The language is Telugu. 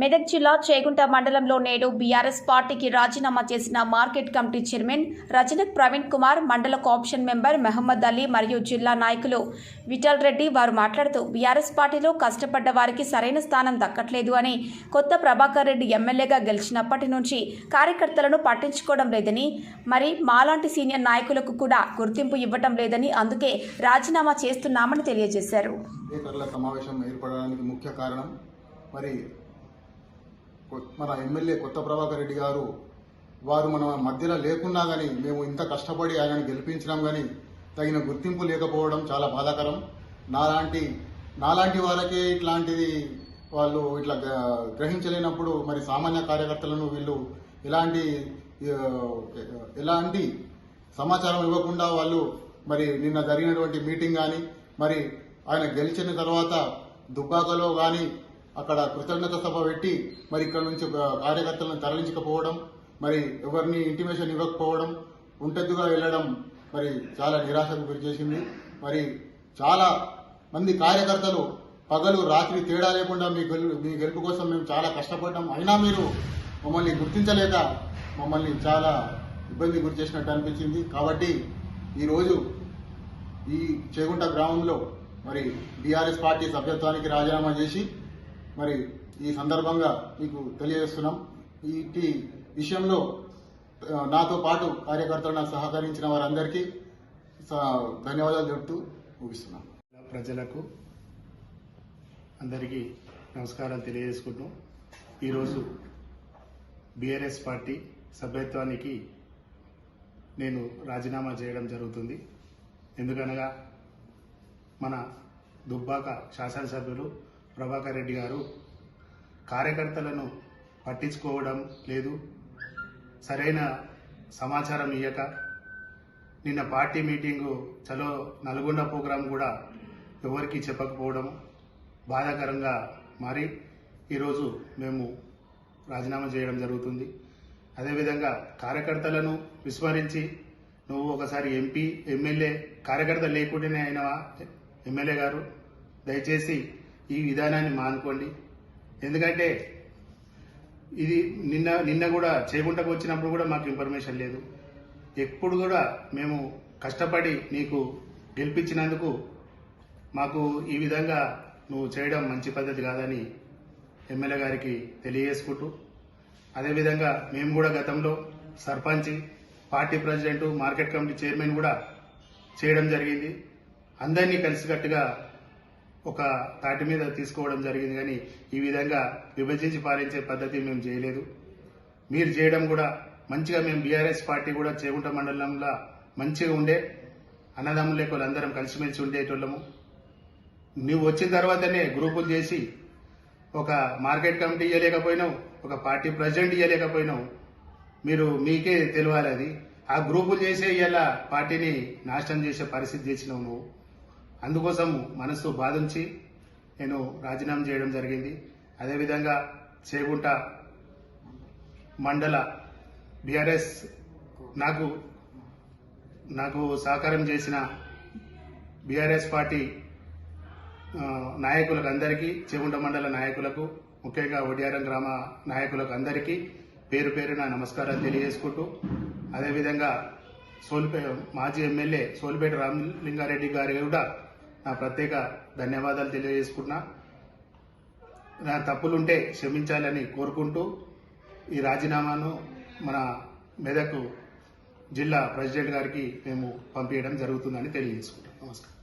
మెదక్ జిల్లా చేగుంట మండలంలో నేడు బీఆర్ఎస్ పార్టీకి రాజీనామా చేసిన మార్కెట్ కమిటీ చైర్మన్ రజనక్ ప్రవీణ్ కుమార్ మండల కోఆప్షన్ మెంబర్ మహమ్మద్ అలీ మరియు జిల్లా నాయకులు విఠల్ రెడ్డి వారు మాట్లాడుతూ బీఆర్ఎస్ పార్టీలో కష్టపడ్డ వారికి సరైన స్థానం దక్కట్లేదు అని కొత్త ప్రభాకర్ రెడ్డి ఎమ్మెల్యేగా గెలిచినప్పటి నుంచి కార్యకర్తలను పట్టించుకోవడం లేదని మరి మాలాంటి సీనియర్ నాయకులకు కూడా గుర్తింపు ఇవ్వటం లేదని అందుకే రాజీనామా చేస్తున్నామని తెలియజేశారు. సమావేశం ఏర్పడడానికి ముఖ్య కారణం మరి మన ఎమ్మెల్యే కొత్త ప్రభాకర్ రెడ్డి గారు వారు మన మధ్యలో లేకున్నా కానీ మేము ఇంత కష్టపడి ఆయనను గెలిపించినాం కానీ తగిన గుర్తింపు లేకపోవడం చాలా బాధాకరం. నాలాంటి నాలాంటి వారికే ఇట్లాంటిది వాళ్ళు ఇట్లా గ- గ్రహించలేనప్పుడు మరి సామాన్య కార్యకర్తలను వీళ్ళు ఎలాంటి ఎలాంటి సమాచారం ఇవ్వకుండా వాళ్ళు మరి నిన్న జరిగినటువంటి మీటింగ్ కానీ మరి ఆయన గెలిచిన తర్వాత దుబ్బాకలో కానీ అక్కడ కృతజ్ఞత సభ పెట్టి మరి ఇక్కడ నుంచి కార్యకర్తలను తరలించకపోవడం మరి ఎవరిని ఇంటిమేషన్ ఇవ్వకపోవడం ఉంటద్దుగా వెళ్ళడం మరి చాలా నిరాశకు గురి చేసింది. మరి చాలా మంది కార్యకర్తలు పగలు రాత్రి తేడా లేకుండా మీ గెలు మీ గెలుపు కోసం మేము చాలా కష్టపడ్డాం. అయినా మీరు మమ్మల్ని గుర్తించలేక మమ్మల్ని చాలా ఇబ్బంది గురి చేసినట్టు అనిపించింది. కాబట్టి ఈరోజు ఈ చేగుంట గ్రామంలో మరి బీఆర్ఎస్ పార్టీ సభ్యత్వానికి రాజీనామా చేసి మరి ఈ సందర్భంగా మీకు తెలియజేస్తున్నాం. ఈ విషయంలో నాతో పాటు కార్యకర్తలు నాకు సహకరించిన వారందరికీ స- ధన్యవాదాలు చెబుతూ ముగిస్తున్నాం. ప్రజలకు అందరికీ నమస్కారం తెలియజేసుకుంటూ ఈరోజు బీఆర్ఎస్ పార్టీ సభ్యత్వానికి నేను రాజీనామా చేయడం జరుగుతుంది. ఎందుకనగా మన దుబ్బాక శాసనసభ్యులు ప్రభాకర్ రెడ్డి గారు కార్యకర్తలను పట్టించుకోవడం లేదు. సరైన సమాచారం ఇయ్యక నిన్న పార్టీ మీటింగు చలో నల్గొండ ప్రోగ్రాం కూడా ఎవరికి చెప్పకపోవడం బాధాకరంగా మారి ఈరోజు మేము రాజీనామా చేయడం జరుగుతుంది. అదేవిధంగా కార్యకర్తలను విస్మరించి నువ్వు ఒకసారి ఎంపీ ఎమ్మెల్యే కార్యకర్త లేకుండానే అయినవా? ఎమ్మెల్యే గారు దయచేసి ఈ విధానాన్ని మానుకోండి. ఎందుకంటే ఇది నిన్న నిన్న కూడా చేకుంటకు వచ్చినప్పుడు కూడా మాకు ఇన్ఫర్మేషన్ లేదు. ఎప్పుడు కూడా మేము కష్టపడి నీకు గెలిపించినందుకు మాకు ఈ విధంగా నువ్వు చేయడం మంచి పద్ధతి కాదని ఎమ్మెల్యే గారికి తెలియజేసుకుంటూ అదేవిధంగా మేము కూడా గతంలో sarpanch party president market committee chairman కూడా చేయడం జరిగింది. అందరినీ కలిసికట్టుగా ఒక తాటి మీద తీసుకోవడం జరిగింది కానీ ఈ విధంగా విభజించి పాలించే పద్ధతి మేము చేయలేదు. మీరు చేయడం కూడా మంచిగా మేము బీఆర్ఎస్ పార్టీ కూడా చేగుంట మండలంలో మంచిగా ఉండే అన్నదమ్ములే లెక్కలు అందరం కలిసిమెలిసి ఉండేటోళ్ళము. నువ్వు వచ్చిన తర్వాతనే గ్రూపులు చేసి ఒక మార్కెట్ కమిటీ ఇవ్వలేకపోయినావు ఒక పార్టీ ప్రెసిడెంట్ ఇవ్వలేకపోయినావు మీరు మీకే తెలియాలి అది. ఆ గ్రూపులు చేసే ఇలా పార్టీని నాశనం చేసే పరిస్థితి చేసినావు నువ్వు. అందుకోసం మనసు బాధించి నేను రాజీనామా చేయడం జరిగింది. అదేవిధంగా చేగుంట మండల బీఆర్ఎస్ నాకు నాకు సహకారం చేసిన బీఆర్ఎస్ పార్టీ నాయకులకు అందరికీ చెగుంట మండల నాయకులకు ముఖ్యంగా ఒడియారం గ్రామ నాయకులకు అందరికీ పేరు పేరున నమస్కారాలు తెలియజేసుకుంటూ అదేవిధంగా సోల్పే మాజీ ఎమ్మెల్యే సోల్పేట రామలింగారెడ్డి గారి కూడా నా ప్రత్యేక ధన్యవాదాలు తెలియజేసుకున్నా నా తప్పులుంటే క్షమించాలని కోరుకుంటూ ఈ రాజీనామాను మన మెదక్ జిల్లా ప్రెసిడెంట్ గారికి మేము పంపించడం జరుగుతుందని తెలియజేసుకుంటాం నమస్కారం.